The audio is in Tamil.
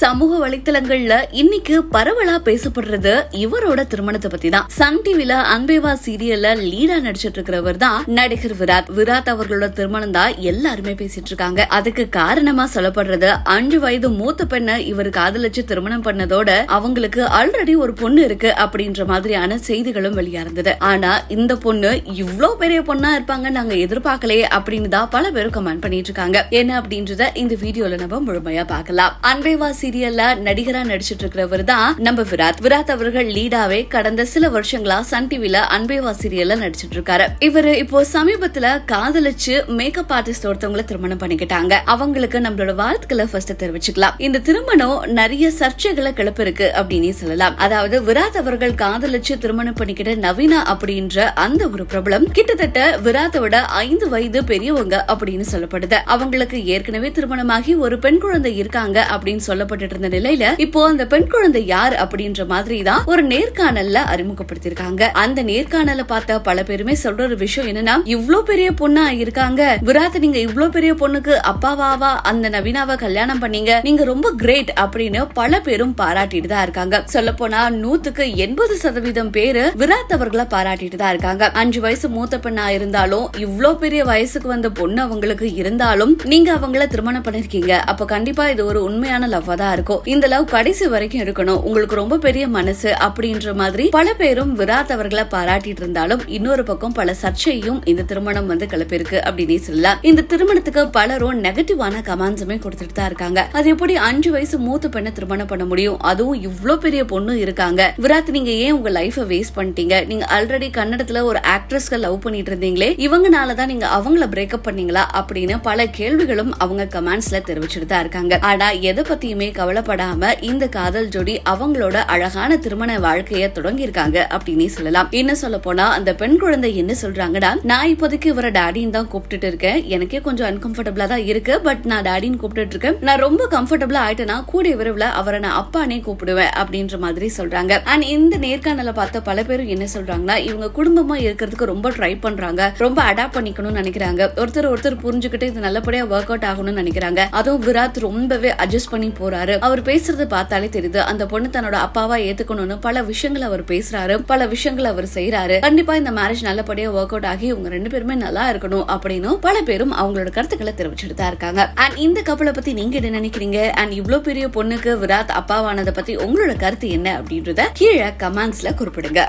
சமூக வலைத்தளங்கள்ல இன்னைக்கு பரவலா பேசப்படுறது இவரோட திருமணத்தை பத்தி தான் சன் டிவில அன்பேவா சீரியல்ல லீடா நடிச்சிட்டு இருக்கிறவர் தான் நடிகர் விராட். விராட் அவர்களோட திருமணம் தான் எல்லாருமே பேசிட்டு இருக்காங்க. அதுக்கு காரணமா சொல்லப்படுறது அஞ்சு வயது மூத்த பெண்ணை இவர் காதலிச்சு திருமணம் பண்ணதோட அவங்களுக்கு ஆல்ரெடி ஒரு பொண்ணு இருக்கு அப்படின்ற மாதிரியான செய்திகளும் வெளியாயிருந்தது. ஆனா இந்த பொண்ணு இவ்வளவு பெரிய பொண்ணா இருப்பாங்க நாங்க எதிர்பார்க்கலையே அப்படின்னு தான் பல பேரும் கமெண்ட் பண்ணிட்டு இருக்காங்க. என்ன அப்படின்றத இந்த வீடியோல நம்ம முழுமையா பார்க்கலாம். அன்பேவா சீரியல்ல நடிகரா நடிச்சிட்டு இருக்கிறவர் தான் நம்ம விராட். விராட் அவர்கள் லீடாவே கடந்த சில வருஷங்களா சன் டிவில அன்பேவா சீரியல்ல நடிச்சிட்டு இருக்காரு இவரு இப்போ சமீபத்துல காதலிச்சு மேக்கப் ஆர்டிஸ்ட் ஒருத்தவங்களை திருமணம் பண்ணிக்கிட்டாங்க. அவங்களுக்கு நம்மளோட வாழ்த்துக்களை ஃபர்ஸ்ட் தெரிவிச்சுக்கலாம். இந்த திருமணம் நிறைய சர்ச்சைகளை கிளப்பிருக்கு அப்படின்னு சொல்லலாம். அதாவது விராட் அவர்கள் காதலிச்சு திருமணம் பண்ணிக்கிட்ட நவீனா அப்படின்ற அந்த ஒரு பிரபலம் கிட்டத்தட்ட விராத்தோட ஐந்து வயது பெரியவங்க அப்படின்னு சொல்லப்படுது. அவங்களுக்கு ஏற்கனவே திருமணமாகி ஒரு பெண் குழந்தை இருக்காங்க அப்படின்னு சொல்லப்பட்டு இருந்த நிலையில இப்போ அந்த பெண் குழந்தை யார் அப்படின்ற மாதிரி தான் ஒரு நேர்காணல்ல அறிமுகப்படுத்திருக்காங்க அந்த நேர்காணல பார்த்த பல பேருமே சொல்ற ஒரு விஷயம் என்னன்னா இவ்ளோ பெரிய பொண்ணா இருக்காங்க. விராத் நீங்க இவ்ளோ பெரிய பொண்ணுக்கு அப்பாவாவா அந்த நவீனாவை கல்யாணம் பண்ணீங்க. நீங்க ரொம்ப கிரேட் அப்படின்னு பல பேரும் பாராட்டிட்டு தான் இருக்காங்க. சொல்ல போனா நூத்துக்கு எண்பது சதவீதம் பேரு விராத் அவர்களை பாராட்டிட்டு தான் இருக்காங்க. அஞ்சு வயசு மூத்த பெண்ணா இருந்தாலும் இவ்ளோ பெரிய வயசுக்கு வந்த பொண்ணு அவங்களுக்கு இருந்தாலும் நீங்க அவங்கள திருமணம் பண்ணிருக்கீங்க. அப்ப கண்டிப்பா இது ஒரு உண்மையான லவ்வா தான் இருக்கும். இந்த லவ் கடைசி வரைக்கும் இருக்கணும். உங்களுக்கு ரொம்ப பெரிய மனசு அப்படின்ற மாதிரி பல பேரும் விராத் அவர்களை பாராட்டிட்டு இருந்தாலும் இன்னொரு பக்கம் பல சர்ச்சையும் இந்த திருமணம் வந்து கிளப்பிருக்கு அப்படின்னு சொல்லலாம். இந்த திருமணத்துக்கு பலரும் நெகட்டிவான கமெண்ட்ஸுமே கொடுத்துட்டு தான் இருக்காங்க. அது எப்படி அஞ்சு வயசு மூத்த பெண்ணை திருமணம் பண்ண முடியும்? அதுவும் இவ்வளோ பெரிய பொண்ணு இருக்காங்க. விராத் நீங்க ஏன் உங்க லைஃப வேஸ்ட் பண்ணிட்டீங்க? நீங்க ஆல்ரெடி கன்னடத்துல ஒரு ஆக்ட்ரஸ்க்கு லவ் பண்ணிட்டு இருந்தீங்களே? இவங்கனால தான் நீங்க அவங்கள பிரேக்கப் பண்ணீங்களா? அப்படின்னு பல கேள்விகளும் அவங்க கமெண்ட்ஸ்ல தெரிவிச்சுட்டு தான் இருக்காங்க. ஆனா எதை பத்தியுமே கவலைப்படாம இந்த காதல் ஜோடி அவங்களோட அழகான திருமண வாழ்க்கைய தொடங்கியிருக்காங்க அப்படின்னே சொல்லலாம். என்ன சொல்ல போனா அந்த பெண் குழந்தை என்ன சொல்றாங்கன்னா நான் இப்போதைக்கு இவரை டாடின்னு தான் கூப்பிட்டுட்டு இருக்கேன். எனக்கே கொஞ்சம் அன்கம்ஃபர்டபுளா தான் இருக்கு. பட் நான் டாடின்னு கூப்பிட்டு இருக்கேன். நான் ரொம்ப கம்ஃபர்டபுளா ஆயிட்டேன்னா கூடிய விரைவில் அவரை நான் அப்பானே கூப்பிடுவேன். அப்படின்ற மாதிரி சொல்றாங்க. அண்ட் இந்த நேர்காணல பார்த்த பல பேரும் என்ன சொல்றாங்கன்னா இவங்க குடும்பமா இருக்கிறதுக்கு ரொம்ப ட்ரை பண்றாங்க. ரொம்ப அடாப்ட் பண்ணிக்கணும்னு நினைக்கிறாங்க. ஒருத்தர் ஒருத்தர் புரிஞ்சுக்கிட்டு இது நல்லபடியா ஒர்க் அவுட் ஆகணும்னு நினைக்கிறாங்க. அதுவும் விராத் ரொம்பவே அட்ஜஸ்ட் பண்ணி போறாரு. அவர் பேசுறது பார்த்தாலே தெரியுது. அந்த பொண்ணு தன்னோட அப்பாவா ஏத்துக்கணும்னு பல விஷயங்கள் அவர் பேசுறாரு. பல விஷயங்கள் அவர் செய்யறாரு கண்டிப்பா இந்த மேரேஜ் நல்லபடியா ஒர்க் அவுட் ஆகி இவங்க ரெண்டு பேருமே நல்லா இருக்கணும் அப்படின்னு பல பேரும் அவங்களோட கருத்துக்களை தெரிவிச்சுட்டு தான் இருக்காங்க. அண்ட் இந்த கப்பலை பத்தி நீங்க என்ன நினைக்கிறீங்க? அண்ட் இவ்ளோ பெரிய பொண்ணுக்கு விராத் அப்பாவானதை பத்தி உங்களோட கருத்து என்ன அப்படின்றத கீழே கமெண்ட்ஸ்ல குறிப்பிடுங்க.